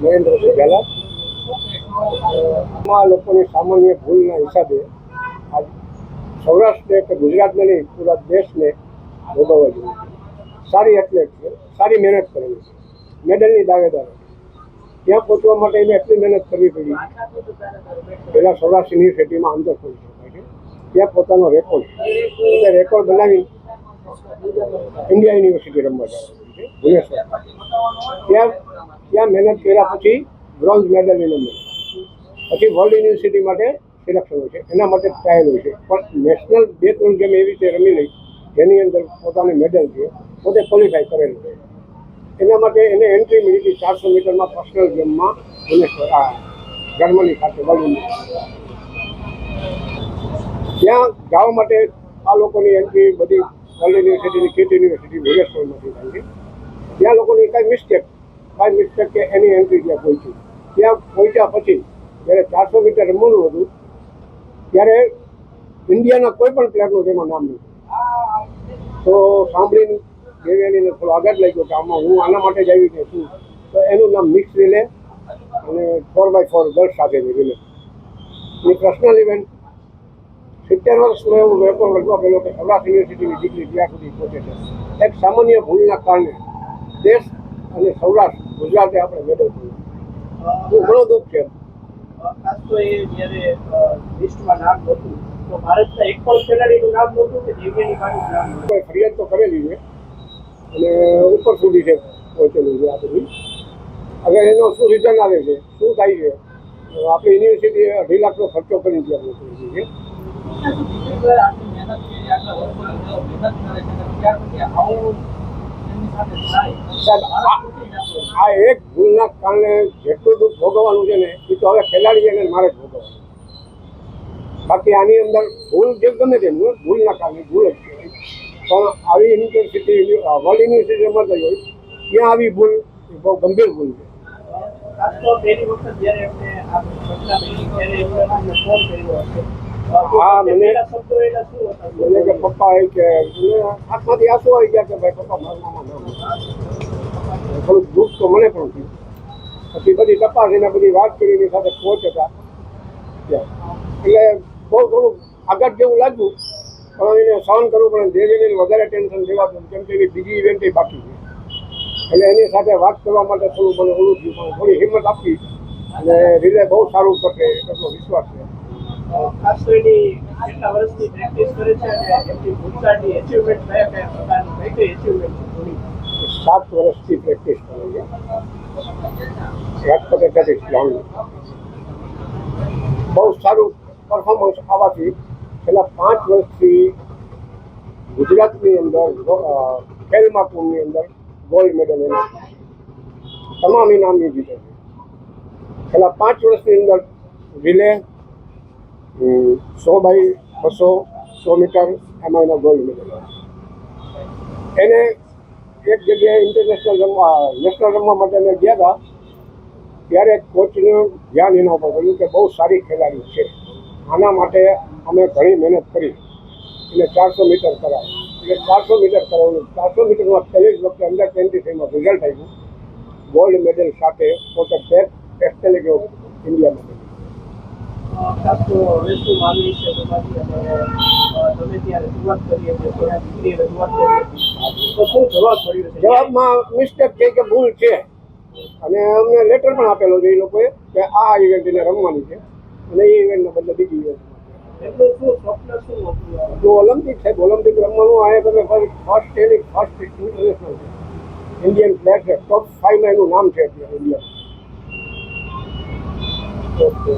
નરેન્દ્રસિંહ ગેહલોત. આમાં લોકોની સામાન્ય ભૂલના હિસાબે આજ સૌરાષ્ટ્રને કે ગુજરાતને નહીં, પૂરા દેશને ભોગવવા જોઈએ. સારી એથ્લેટ છે, સારી મહેનત કરેલી છે. મેડલની દાવેદાર. ત્યાં પહોંચવા માટે એને એટલી મહેનત કરવી પડી. પહેલાં સૌરાષ્ટ્ર યુનિવર્સિટીમાં આંતર કરી શકાય છે. ત્યાં પોતાનો રેકોર્ડ એટલે રેકોર્ડ બનાવી ઇન્ડિયા યુનિવર્સિટી રમવા જવાનું ત્યાં ત્યાં મહેનત કર્યા પછી બ્રોન્ઝ મેડલ એને મળ્યો પછી વર્લ્ડ યુનિવર્સિટી માટે સિલેક્શન હોય છે. એના માટે ટ્રાયલ હોય છે. પણ નેશનલ બે ત્રણ ગેમ એવી રીતે રમી લઈ જેની અંદર પોતાની મેડલ છે, પોતે ક્વોલિફાય કરેલું છે. એના માટે એને એન્ટ્રી મળી હતી ચારસો મીટરમાં પર્સનલ ગેમમાં આ જર્મની ખાતે વર્લ્ડ ત્યાં જવા માટે આ લોકોની એન્ટ્રી બધી વર્લ્ડ યુનિવર્સિટીની કેટ યુનિવર્સિટી ભુવનેશ્વરમાંથી થાય છે. ત્યાં લોકોની કાંઈ મિસ્ટેક કાંઈ મિસ્ટેક કે એની એન્ટ્રી ત્યાં પહોંચી. ત્યાં પહોંચ્યા પછી, જ્યારે ચારસો મીટર રમવાનું હતું, ત્યારે ઇન્ડિયાના કોઈ પણ પ્લેયરનું તેમાં નામ નહીં તો સાંભળીને દેવ્યાનીને થોડો આઘાત લાગ્યો કે આમાં હું આના માટે જ આવી કે છું. તો એનું નામ મિક્સ રિલે અને ફોર બાય ફોર ગર્લ્સ સાથેની રિલે એ પર્સનલ ઇવેન્ટ સિત્તેર વર્ષનો એવું રેકોર્ડ લગવા પેલો કે સૌરાષ્ટ્ર યુનિવર્સિટીની ડિગ્રી ત્યાં સુધી પહોંચે છે. એક સામાન્ય ભૂલના કારણે દેશ અને સૌરાષ્ટ્ર ગુજરાતે આપણે મેડલ બહુ ઘણો દુઃખ છે ખાસ તો એ જ્યારે લિસ્ટમાં નામ નહોતું તો ભારતના એક પણ ખેલાડીનું નામ નહોતું કે નામ કોઈ ફરિયાદ તો કરેલી છે. અને ઉપર સુધી છે પહોંચેલું છે આ બધું. હવે એનો શું રિઝલ્ટ આવે છે? શું થાય છે? આપણે આપણી યુનિવર્સિટી અઢી લાખનો ખર્ચો કરી દીધો આપણે છે સાહેબ, આ- આ એક ભૂલના કારણે જેટલું દુઃખ ભોગવવાનું છે ને એ તો હવે ખેલાડી અને મારે જ ભોગવવાનું બાકી આની અંદર ભૂલ જે ગમે તે ભૂલ ભૂલના કારણે ભૂલ જ છે. પણ આવી યુનિવર્સિટી વર્લ્ડ યુનિવર્સિટી થઈ હોય ત્યાં આવી ભૂલ એ બહુ ગંભીર ભૂલ છે. હા, મને- પપ્પા એ કે આંખમાંથી આંસુ આવી ગયા કે ભાઈ થોડુંક દુઃખ તો મને પણ થયું પછી બધી તપાસ એને બધી વાત કરી એની સાથે પહોંચતા એટલે બહુ થોડું આગળ જેવું લાગ્યું, પણ એને સહન કરવું પડે ધીરે વધારે ટેન્શન લેવાતું કેમ કે એની બીજી ઇવેન્ટ બાકી છે. એટલે એની સાથે વાત કરવા માટે થોડું મને ઓલું થયું, પણ થોડી હિંમત આપી. અને રિલે બહુ સારું કરશે એટલો વિશ્વાસ છે. ખાસ એની કેટલા પ્રેક્ટિસ કરે છે અને એમની ભૂતકાળની અચીવમેન્ટ કયા કયા પ્રકારની સાત વર્ષથી પ્રેક્ટિસ કરે છે. બહુ સારું પરફોર્મન્સ આવવાથી છેલ્લા પાંચ વર્ષથી ગુજરાતની અંદર ખેલ મહાકુંભની અંદર ગોલ્ડ મેડલ એના તમામ ઇનામની જીતે છે છેલ્લા પાંચ વર્ષની અંદર રિલે સો બાય બસો સો મીટર એમાં એનો ગોલ્ડ મેડલ એને એક જગ્યાએ ઇન્ટરનેશનલ રમવા નેશનલ રમવા માટે અમે ગયા હતા. ત્યારે કોચનું ધ્યાન એના ઉપર પડ્યું કે બહુ સારી ખેલાડી છે. આના માટે અમે ઘણી મહેનત કરી. એટલે ચારસો મીટર કરાવી એટલે ચારસો મીટર કરાવ્યું. ચારસો મીટરમાં પહેલી વખતે અંડર ટ્વેન્ટી થ્રીમાં રિઝલ્ટ આવ્યું. ગોલ્ડ મેડલ સાથે પોતે બેસ્ટ ટેસ્ટ તરીકે ઇન્ડિયા માટે. અ, ખાસ તો શું માંગણી છે અને તમે ત્યારે શરૂઆત કરી એટલે ત્યાં દીકરીએ રજૂઆત કરી હતી તો શું જવાબ મળ્યો છે? જવાબમાં મિસ્ટેક છે કે ભૂલ છે? અને અમને લેટર પણ આપેલો છે એ લોકોએ કે આ ઇવેન્ટ એને રમવાની છે. અને એ ઇવેન્ટના બદલે બીજી ઇવેન્ટ એટલે શું સ્વપ્ન શું હતું? જો ઓલિમ્પિક છે ઓલિમ્પિક રમવાનું આ તમે ફર્સ્ટ એની ફર્સ્ટ ઇન્ટરનેશનલ છે. ઇન્ડિયન પ્લેયર છે. ટોપ ફાઈવમાં એનું નામ છે અત્યારે ઇન્ડિયા ઓકે.